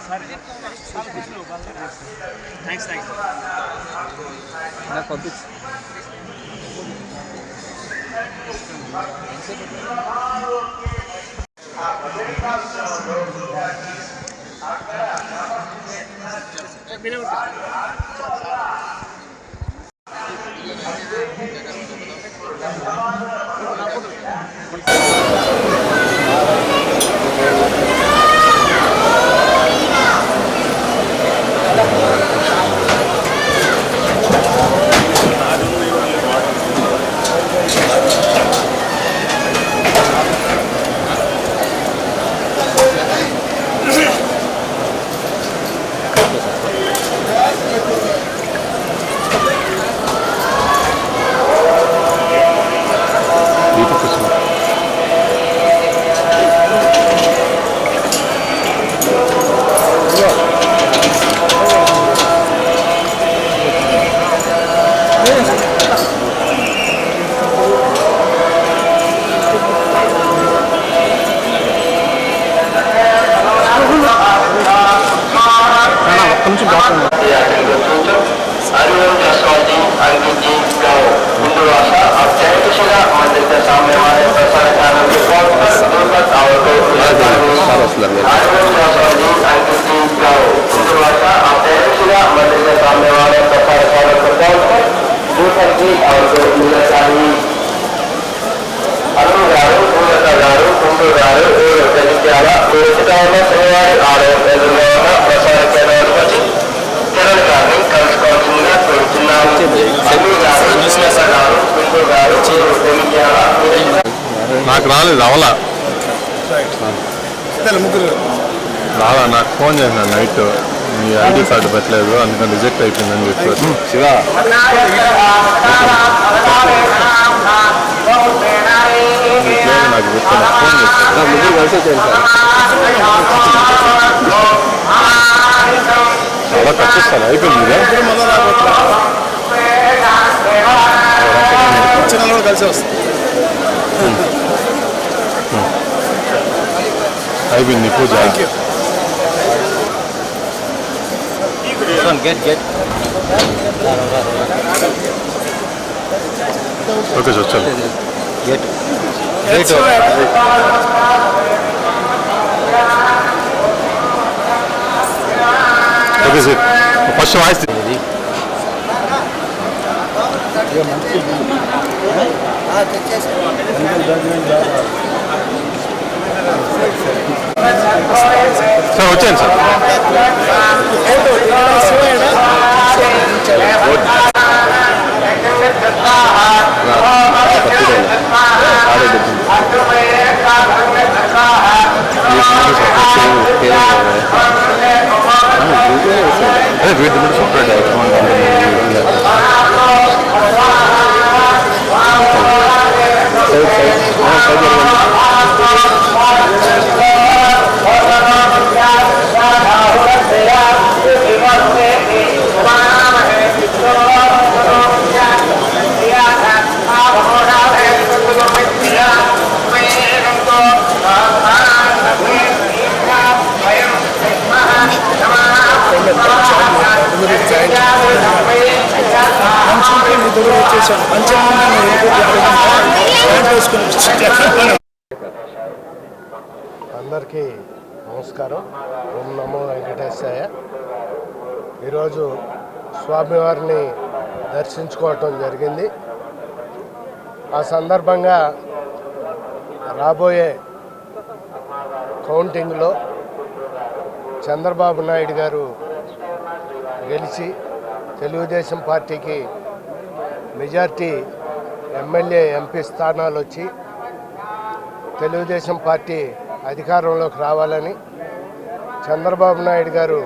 Sir వెనక్కి దొరుకుతున్నా వెనక్కి thanks thanks నాకు పంపించు ఒక్క ఎదురుగా ప్రసార వచ్చి కిరణ్ గారిని కలుసుకోవాల్సిందిగా గారు గారు గారు నాకు రాలేదు అవలా ముగ్గురు. రాలా నాకు ఫోన్ చేసిన నైట్. మీ ఐడి కార్డు పెట్టలేదు అందుకని రిజెక్ట్ అయిపోయిందని చెప్పారు. శివ. లేదు నాకు గుర్తు నాకు ఫోన్ చేశారు ముగ్గురు కలిసి వచ్చాను సార్ అలా కట్టిస్తాను అయిపోయింది కదా చిన్న కూడా కలిసి వస్తుంది అయిపోయింది పూజ గెట్ గెట్ ఓకే సార్ చలో get okay sir first voice sir వచ్చాను sir. read them into separate అదే వచ్చేసాను అందరికీ నమస్కారం. ఓం నమో వెంకటేశాయ. ఈరోజు స్వామివారిని దర్శించుకోవటం జరిగింది. ఆ సందర్భంగా రాబోయే కౌంటింగ్లో చంద్రబాబు నాయుడు గారు గెలిచి తెలుగుదేశం పార్టీకి మెజార్టీ ఎమ్మెల్యే ఎంపీ స్థానాలు వచ్చి తెలుగుదేశం పార్టీ అధికారంలోకి రావాలని చంద్రబాబు నాయుడు గారు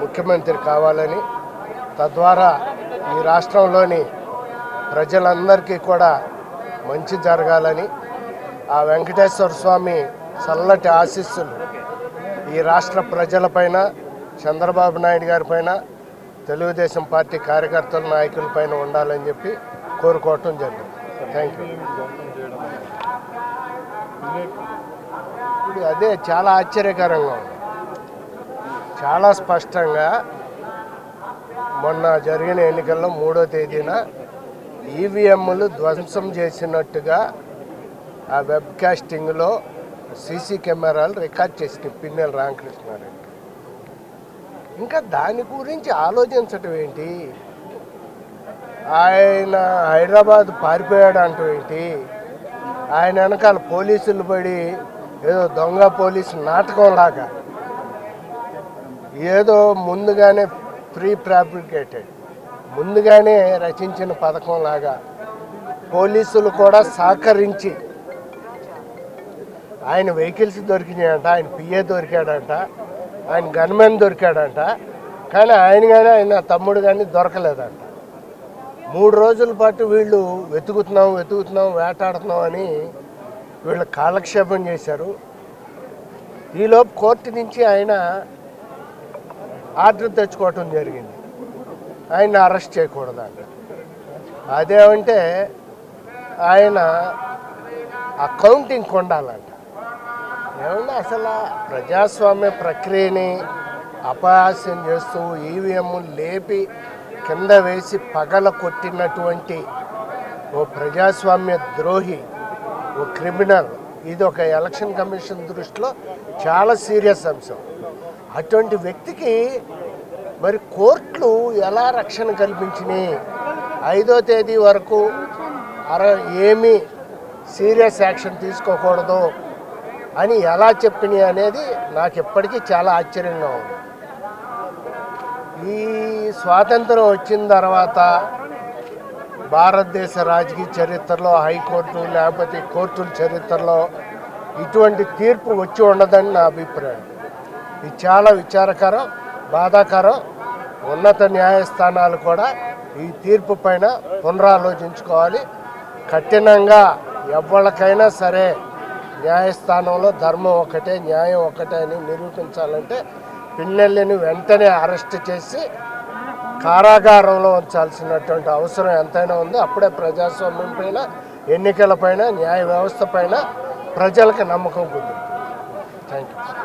ముఖ్యమంత్రి కావాలని తద్వారా ఈ రాష్ట్రంలోని ప్రజలందరికీ కూడా మంచి జరగాలని ఆ వెంకటేశ్వర స్వామి చల్లటి ఆశీస్సులు ఈ రాష్ట్ర ప్రజలపైన చంద్రబాబు నాయుడు గారిపైన తెలుగుదేశం పార్టీ కార్యకర్తల నాయకులపైన ఉండాలని చెప్పి కోరుకోవటం జరిగింది. థ్యాంక్ యూ అదే చాలా ఆశ్చర్యకరంగా ఉంది. చాలా స్పష్టంగా మొన్న జరిగిన ఎన్నికల్లో మూడో తేదీన ఈవీఎంలు ధ్వంసం చేసినట్టుగా ఆ వెబ్కాస్టింగ్లో సీసీ కెమెరాలు రికార్డ్ చేసిన పిన్నెల రామకృష్ణారెడ్డి. ఇంకా దాని గురించి ఆలోచించటం ఏంటి? ఆయన హైదరాబాద్ పారిపోయాడు అంటం ఏంటి? ఆయన వెనకాల పోలీసులు పడి ఏదో దొంగ పోలీసు నాటకం లాగా ఏదో ముందుగానే ప్రీ ఫ్యాబ్రికేటెడ్ ముందుగానే రచించిన పథకం లాగా పోలీసులు కూడా సహకరించి ఆయన వెహికల్స్ దొరికినాయంట ఆయన పిఏ దొరికాడంట. ఆయన గన్మెన్ దొరికాడంట. కానీ ఆయన కానీ ఆయన తమ్ముడు కానీ దొరకలేదంట. మూడు రోజుల పాటు వీళ్ళు వెతుకుతున్నాం వెతుకుతున్నాం వేటాడుతున్నాం అని వీళ్ళు కాలక్షేపం చేశారు. ఈలోపు కోర్టు నుంచి ఆయన ఆర్డర్ తెచ్చుకోవటం జరిగింది. ఆయన అరెస్ట్ చేయకూడదంట. అదేమంటే ఆయన అకౌంటింగ్ కొండాలంట. ఏమన్నా అసలు ప్రజాస్వామ్య ప్రక్రియని అపహాస్యం చేస్తూ ఈవీఎం లేపి కింద వేసి పగల కొట్టినటువంటి ఓ ప్రజాస్వామ్య ద్రోహి ఓ క్రిమినల్. ఇది ఒక ఎలక్షన్ కమిషన్ దృష్టిలో చాలా సీరియస్ అంశం. అటువంటి వ్యక్తికి మరి కోర్టులు ఎలా రక్షణ కల్పించినాయి? ఐదో తేదీ వరకు అర ఏమీ సీరియస్ యాక్షన్ తీసుకోకూడదు. అని ఎలా చెప్పినాయి అనేది నాకు ఇప్పటికీ చాలా ఆశ్చర్యంగా ఉంది. ఈ స్వాతంత్రం వచ్చిన తర్వాత భారతదేశ రాజకీయ చరిత్రలో హైకోర్టు లేకపోతే కోర్టుల చరిత్రలో ఇటువంటి తీర్పు వచ్చి ఉండదని నా అభిప్రాయం. ఇది చాలా విచారకరం బాధాకరం ఉన్నత న్యాయస్థానాలు కూడా ఈ తీర్పు పైన పునరాలోచించుకోవాలి. కఠినంగా ఎవరికైనా సరే న్యాయస్థానంలో ధర్మం ఒకటే న్యాయం ఒకటే అని నిరూపించాలంటే పిన్నెల్లిని వెంటనే అరెస్ట్ చేసి కారాగారంలో ఉంచాల్సినటువంటి అవసరం ఎంతైనా ఉంది. అప్పుడే ప్రజాస్వామ్యం పైన ఎన్నికల పైన న్యాయ వ్యవస్థ పైన ప్రజలకు నమ్మకం కుదురుతుంది థ్యాంక్ యూ